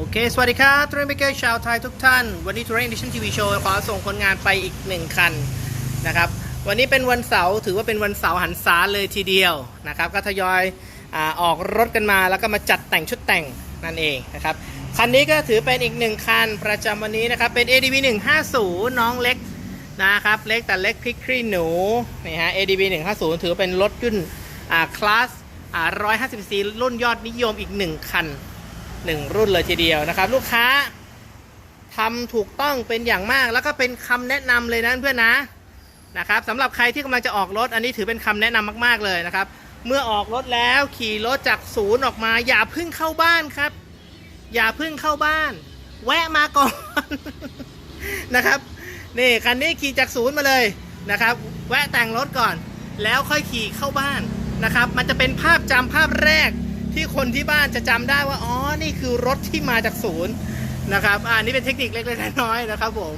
โอเค สวัสดีครับทุเรนเบเกอร์ชาวไทยทุกท่าน วันนี้ท r ร n ดิชั่นทีวีโชว์ขอส่งคนงานไปอีกหนึ่งคันนะครับ วันนี้เป็นวันเสาร์ถือว่าเป็นวันเสาร์หันษาเลยทีเดียวนะครับ ก็ทยอยอออกรถกันมาแล้วก็มาจัดแต่งชุดแต่งนั่นเองนะครับ คันนี้ก็ถือเป็นอีกหนึ่งคันประจำวันนี้นะครับ เป็น ADV 150 น้องเล็กนะครับ เล็กแต่เล็กพริกครีหนูนี่ฮะ ADV 150 ถือเป็นรถยุ่นคลาสอ่า150 c รุ่นยอดนิยมอีกหนึ่งคัน หนึ่งรุ่นเลยทีเดียวนะครับ ลูกค้าทำถูกต้องเป็นอย่างมากแล้วก็เป็นคำแนะนำเลยนะเพื่อนนะนะครับสำหรับใครที่กำลังจะออกรถ อันนี้ถือเป็นคำแนะนำมาก ๆเลยนะครับ เมื่อออกรถแล้วขี่รถจากศูนย์ออกมา อย่าพึ่งเข้าบ้านครับ อย่าพึ่งเข้าบ้าน แวะมาก่อนนะครับนี่คันนี้ขี่จากศูนย์มาเลยนะครับ แวะแต่งรถก่อน แล้วค่อยขี่เข้าบ้านนะครับ มันจะเป็นภาพจำภาพแรก ที่คนที่บ้านจะจำได้ว่าอ๋อนี่คือรถที่มาจากศูนย์นะครับอันนี้เป็นเทคนิคเล็กๆน้อยๆนะครับผม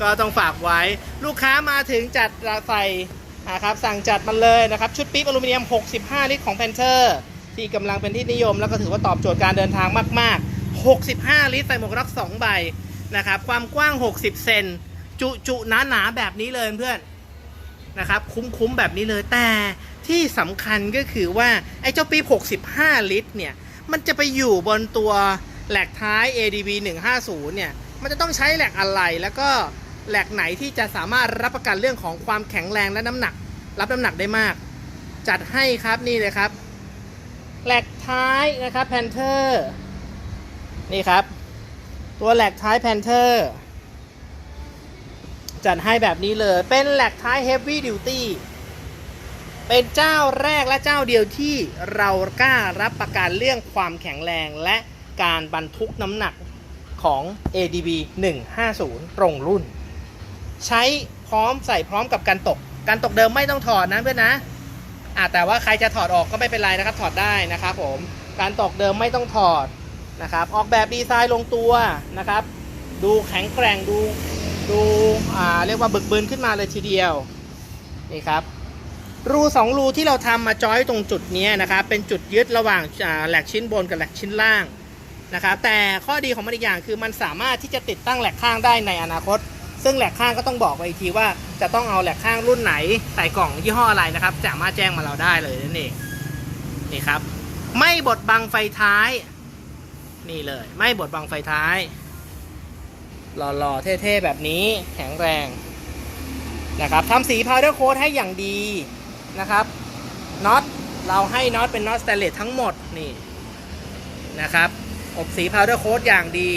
ก็ต้องฝากไว้ลูกค้ามาถึงจัดใส่นะครับสั่งจัดมาเลยนะครับ ชุดปี๊บอลูมิเนียม 65 ลิตรของแพนเทอร์ที่กำลังเป็นที่นิยม แล้วก็ถือว่าตอบโจทย์การเดินทางมาก ๆ 65 ลิตรใส่หมวกน็อก2ใบนะครับความกว้าง 60 เซนจุจุหนาๆแบบนี้เลยเพื่อน นะครับ คุ้มๆแบบนี้เลยแต่ที่สำคัญก็คือว่า ไอ้เจ้าปี๊บ65 ลิตรเนี่ย มันจะไปอยู่บนตัวแหลกท้าย ADV 150 เนี่ย มันจะต้องใช้แหลกอะไรแล้วก็แหลกไหนที่จะสามารถรับประกันเรื่องของความแข็งแรงและน้ำหนัก รับน้ำหนักได้มาก จัดให้ครับนี่เลยครับ แหลกท้ายนะครับแพนเทอร์นี่ครับ ตัวแหลกท้ายแพนเทอร์ จัดให้แบบนี้เลย เป็นแหลกท้าย Heavy Duty เป็นเจ้าแรกและเจ้าเดียวที่เรากล้ารับประกันเรื่องความแข็งแรงและการบรรทุกน้ำหนักของ ADB 150 ตรงรุ่น ใช้พร้อมใส่พร้อมกับการตก การตกเดิมไม่ต้องถอดนะเพื่อนนะอะแต่ว่าใครจะถอดออกก็ไม่เป็นไรนะครับ ถอดได้นะครับผมการตกเดิมไม่ต้องถอดนะครับ ออกแบบดีไซน์ลงตัวนะครับ ดูแข็งแกร่งดู ดูอ่าเรียกว่าบึกบืนขึ้นมาเลยทีเดียวนี่ครับรูสองรูที่เราทำมาจอยตรงจุดนี้นะครับเป็นจุดยึดระหว่างแหลกชิ้นบนกับแหลกชิ้นล่างนะครับแต่ข้อดีของมันอีกอย่างคือมันสามารถที่จะติดตั้งแหลกข้างได้ในอนาคต ซึ่งแหลกข้างก็ต้องบอกไว้อีกทีว่าจะต้องเอาแหลกข้างรุ่นไหนใส่กล่องยี่ห้ออะไรนะครับสามารถแจ้งมาเราได้เลยนั่นเองนี่ครับ ไม่บดบังไฟท้าย นี่เลย ไม่บดบังไฟท้าย หล่อๆ เท่ๆ แบบนี้แข็งแรงนะครับทำสีพาวเดอร์โค้ดให้อย่างดีนะครับน็อตเราให้น็อตเป็นน็อตสแตนเลสทั้งหมดนี่นะครับอบสีพาวเดอร์โค้ดอย่างดี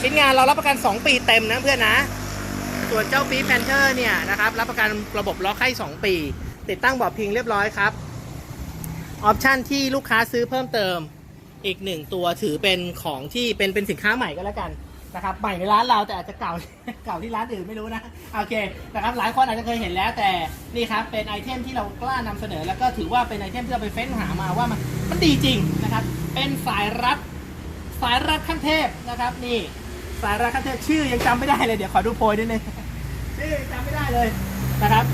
ชิ้นงานเรารับประกัน 2 ปีเต็มนะเพื่อนนะ ส่วนเจ้าปีแพนเทอร์เนี่ยนะครับรับประกันระบบล็อกให้ 2 ปี ติดตั้งบอร์ดพิงเรียบร้อยครับออปชันที่ลูกค้าซื้อเพิ่มเติมอีกหนึ่งตัวถือเป็นของที่เป็นเป็นสินค้าใหม่ก็แล้วกัน นะครับใหม่ในร้านเราแต่อาจจะเก่า เก่าที่ร้านอื่นไม่รู้นะโอเคนะครับหลายคนอาจจะเคยเห็นแล้วแต่นี่ครับเป็นไอเทมที่เรากล้านำเสนอ แล้วก็ถือว่าเป็นไอเทมที่เราไปเฟ้นหามาว่ามันมันดีจริงนะครับ เป็นสายรัดสายรัดขั้นเทพนะครับ นี่สายรัดขั้นเทพชื่อยังจำไม่ได้เลยเดี๋ยวขอดูโพยนิดนึงชื่อจำไม่ได้เลยนะครับ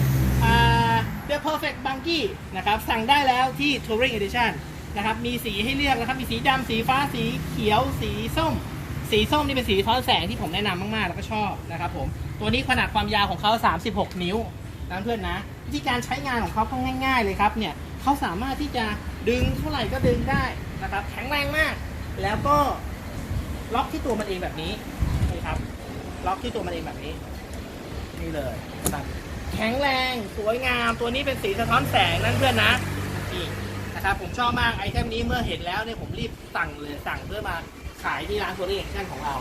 อ่า The Perfect Bunky นะครับสั่งได้แล้วที่ Touring Edition นะครับมีสีให้เลือกนะครับมีสีดำสีฟ้าสีเขียวสีส้ม สีส้มนี่เป็นสีท้อนแสงที่ผมแนะนำมากๆ แล้วก็ชอบนะครับผม ตัวนี้ขนาดความยาวของเขา 36 นิ้วนะเพื่อนนะ วิธีการใช้งานของเขาก็ง่าย ๆ เลยครับเนี่ยเขาสามารถที่จะดึงเท่าไหร่ก็ดึงได้นะครับ แข็งแรงมาก แล้วก็ล็อกที่ตัวมันเองแบบนี้นี่ครับ ล็อกที่ตัวมันเองแบบนี้ นี่เลยนะครับแข็งแรงสวยงามตัวนี้เป็นสีสะท้อนแสงนั่นเพื่อนนะนี่นะครับผมชอบมากไอเทมนี้เมื่อเห็นแล้วเนี่ยผมรีบสั่งเลยสั่งเพื่อมา ขายที่ร้านตัวเองชั่นของเรา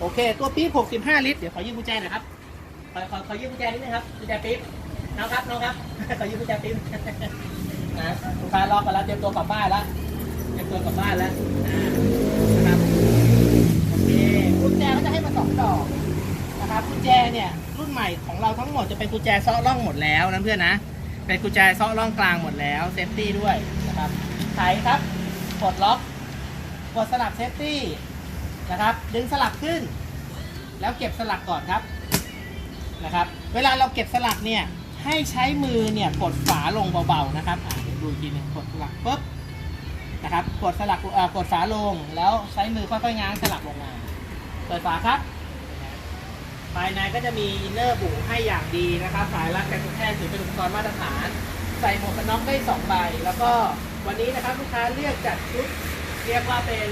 โอเค ตัวปี๊บ65 ลิตร เดี๋ยวขอยืมกุญแจหน่อยครับ ขอขอขอยืมกุญแจนิดนึงครับ กุญแจปี๊บน้องครับ น้องครับ ขอยืมกุญแจปี๊บนะลูกค้ารอกันแล้ว เตรียมตัวกลับบ้านแล้ว เตรียมตัวกลับบ้านแล้วนะครับ โอเค กุญแจเขาจะให้มาสองดอกนะครับกุญแจเนี่ยรุ่นใหม่ของเราทั้งหมดจะเป็นกุญแจซ้อล่องหมดแล้วนะเพื่อนนะ เป็นกุญแจซ้อล่องกลางหมดแล้วเซฟตี้ด้วยนะครับไขครับกดล็อก กดสลักเซฟตี้นะครับ ดึงสลักขึ้น แล้วเก็บสลักก่อนครับนะครับ เวลาเราเก็บสลักเนี่ยให้ใช้มือเนี่ยกดฝาลงเบาๆนะครับอ่าเดี๋ยวดูอีกทีหนึงกดสลักปุ๊บนะครับกดสลักเอ่อกดฝาลงแล้วใช้มือค่อยๆง้างสลักลงมาเปิดฝาครับ ภายในก็จะมีอินเนอร์บุให้อย่างดีนะครับ สายรัดกันกระแทกถือเป็นอุปกรณ์มาตรฐาน ใส่หมวกกันน็อกได้ 2 ใบ แล้วก็วันนี้นะครับลูกค้าเลือกจัดชุด เรียกว่าเป็น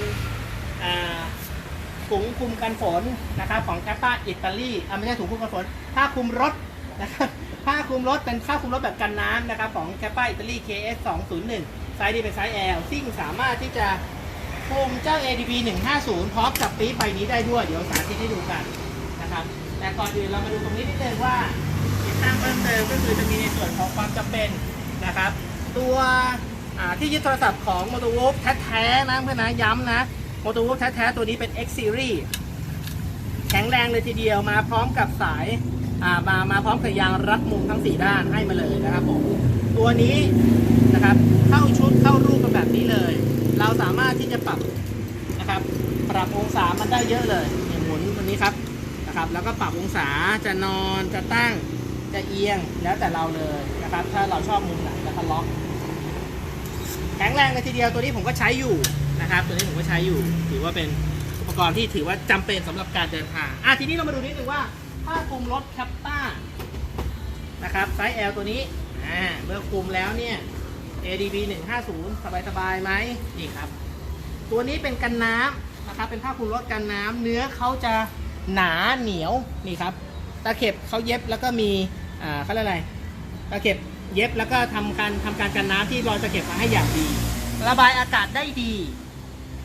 ถุงคุมกันฝนนะครับของแคปปาอิตาลีอ่าไม่ใช่ถุงคุมกันฝนผ้าคลุมรถนะครับผ้าคลุมรถเป็นผ้าคลุมรถแบบกันน้ำนะครับของแคปปาอิตาลี KS 201ไซส์นี้เป็นไซส์ L ซึ่งสามารถที่จะคลุมเจ้า ADB 150พร้อมกับปี๊บใบนี้ได้ด้วย เดี๋ยวสาธิตให้ดูกันนะครับแต่ก่อนอื่นเรามาดูตรงนี้นิดนึงว่าติดตั้งเพิ่มเติมก็คือจะมีในส่วนของความจำเป็นนะครับ ตัว ที่ยึดโทรศัพท์ของ m o t o w o l f แท้ๆนะเพื่อนนะย้ำนะ m o t o w o l f แท้ๆตัวนี้เป็น X Series แข็งแรงเลยทีเดียวมาพร้อมกับสายอ่ามามาพร้อมกับยางรัดมุมทั้ง 4 ด้านให้มาเลยนะครับผมตัวนี้นะครับเข้าชุดเข้ารูปกันแบบนี้เลย เราสามารถที่จะปรับนะครับปรับองศามันได้เยอะเลยเนี่ยหมุนตัวนี้ครับนะครับ แล้วก็ปรับองศาจะนอนจะตั้งจะเอียงแล้วแต่เราเลยนะครับ ถ้าเราชอบมุมไหนแล้วก็ล็อก แข็งแรงเลยทีเดียวตัวนี้ผมก็ใช้อยู่นะครับ ตัวนี้ผมก็ใช้อยู่ ถือว่าเป็นอุปกรณ์ที่ถือว่าจำเป็นสำหรับการเดินทางอะทีนี้เรามาดูนิดนึงว่าถ้าคุมรถแคปต้านะครับไซส์ L ตัวนี้อ่าเมื่อคุมแล้วเนี่ย ADB 150 สบายๆไหมนี่ครับ ตัวนี้เป็นกันน้ำนะครับ เป็นผ้าคลุมรถกันน้ำเนื้อเขาจะหนาเหนียวนี่ครับตะเข็บเขาเย็บแล้วก็มีอ่าเขาเรียกอะไรตะเข็บ เย็บแล้วก็ทำการทำการกันน้ำที่รอยตะเข็บมาให้อย่างดี ระบายอากาศได้ดี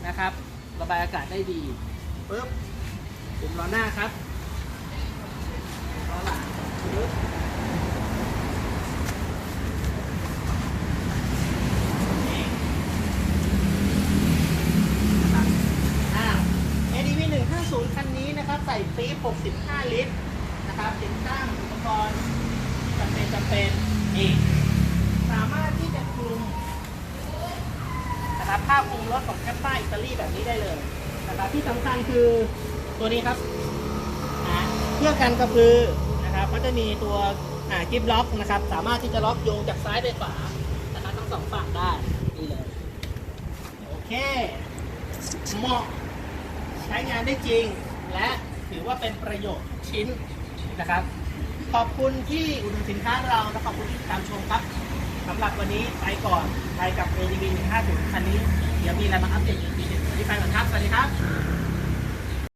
นะครับ ระบายอากาศได้ดีปึ๊บปุ่มล้อหน้าครับล้อหลังปึ๊บนี่นะครับอ้าว ADV 150 คันนี้นะครับ ใส่ปี๊บ65 ลิตร นะครับติดตั้งอุปกรณ์จำเป็นจำเป็น นี่สามารถที่จะคลุมนะครับผ้าคลุมรถของแคปป้าอิตาลีแบบนี้ได้เลยนะครับที่สำคัญคือตัวนี้ครับเครื่อกันกระพือนะครับก็จะมีตัวกิฟล็อกนะครับ สามารถที่จะล็อกโยงจากซ้ายไปขวานะครับทั้งสองฝั่งได้นี่เลยโอเคเหมาะใช้งานได้จริง และถือว่าเป็นประโยชน์ชิ้นนะครับ ขอบคุณที่อุดหนุนสินค้าเราและขอบคุณที่ตามชมครับสำหรับวันนี้ไปก่อนไปกับ ADB 150คันนี้ เดี๋ยวมีอะไรมาอัปเดตอีกทีหนึงวันนี้ไปก่อนครับ สวัสดีครับ